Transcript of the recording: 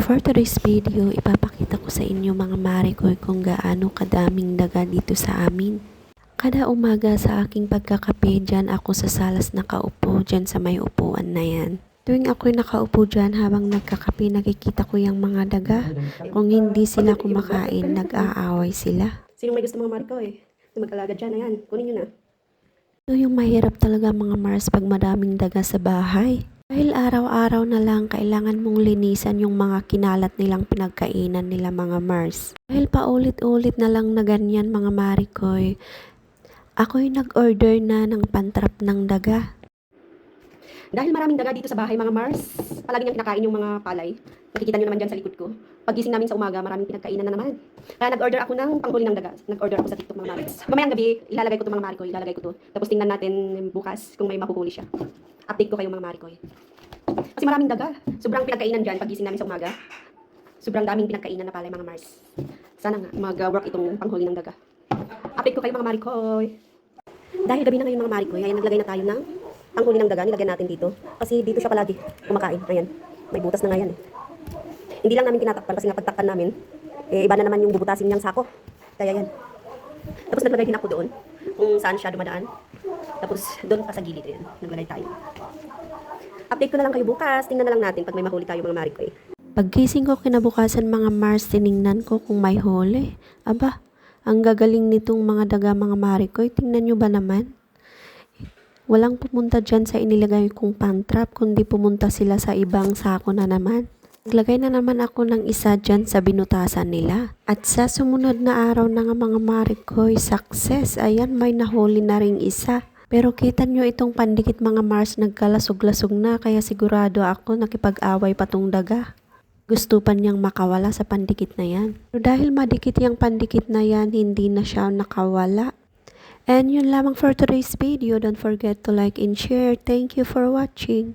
For today's video, ipapakita ko sa inyo mga mare ko kung gaano kadaming daga dito sa amin. Kada umaga sa aking pagkakape, dyan ako sa salas nakaupo, dyan sa may upuan na yan. Tuwing ako'y nakaupo dyan habang nagkakape, nakikita ko yung mga daga. Kung hindi sila kumakain, nag-aaway sila. Sino may gusto mga Marco eh? Na mag-alaga dyan, ayan, kunin nyo na. Ito yung mahirap talaga mga Mars pag madaming daga sa bahay. Dahil araw-araw na lang kailangan mong linisan yung mga kinalat nilang pinagkainan nila mga Mars. Dahil paulit-ulit na lang na ganyan mga Marikoy, ako'y nag-order na ng pantrap ng daga. Dahil maraming daga dito sa bahay mga Mars, palagi niyang kinakain yung mga palay. Nakikita nyo naman dyan sa likod ko. Pagising namin sa umaga, maraming pinagkainan na naman. Kaya nag-order ako ng panghuli ng daga. Nag-order ako sa TikTok mga Mars. Mamayang gabi, ilalagay ko to mga Marikoy, ilalagay ko to. Tapos tingnan natin bukas kung may mahuhuli siya. Update ko kayo mga Marikoy. Kasi maraming daga. Sobrang pinagkainan dyan pagising namin sa umaga. Sobrang daming pinagkainan na palay mga Mars. Sana nga mag-work itong panghuli ng daga. Update ko kayo mga Marikoy. Dahil gabi na ngayon mga Marikoy, ayan naglagay na tayo ng panghuli ng daga. Nilagyan natin dito. Kasi dito siya palagi kumakain. Ayan. May butas na nga yan eh. Hindi lang namin tinatakpan kasi nga pagtakpan namin, eh, iba na naman yung bubutasin niyang sako. Kaya yan. Tapos naglagay din ako doon kung saan siya dumadaan. Tapos doon pa sa gilid yan. Naglagay tayo. Update ko na lang kayo bukas. Tingnan na lang natin pag may mahuli tayo mga Marikoy. Pagkising ko kinabukasan mga Mars, tiningnan ko kung may huli. Aba, ang gagaling nitong mga daga mga Marikoy. Tingnan nyo ba naman? Walang pumunta dyan sa inilagay kong pantrap, kundi pumunta sila sa ibang sako na naman. Naglagay na naman ako ng isa dyan sa binutasan nila. At sa sumunod na araw na nga mga Marikoy, success. Ayan, may nahuli na ring isa. Pero kita nyo itong pandikit mga Mars nagkalasog-lasog na kaya sigurado ako nakipag-away pa tong daga. Gusto pa niyang makawala sa pandikit na yan. Pero dahil madikit yung pandikit na yan, hindi na siya nakawala. And yun lamang for today's video. Don't forget to like and share. Thank you for watching.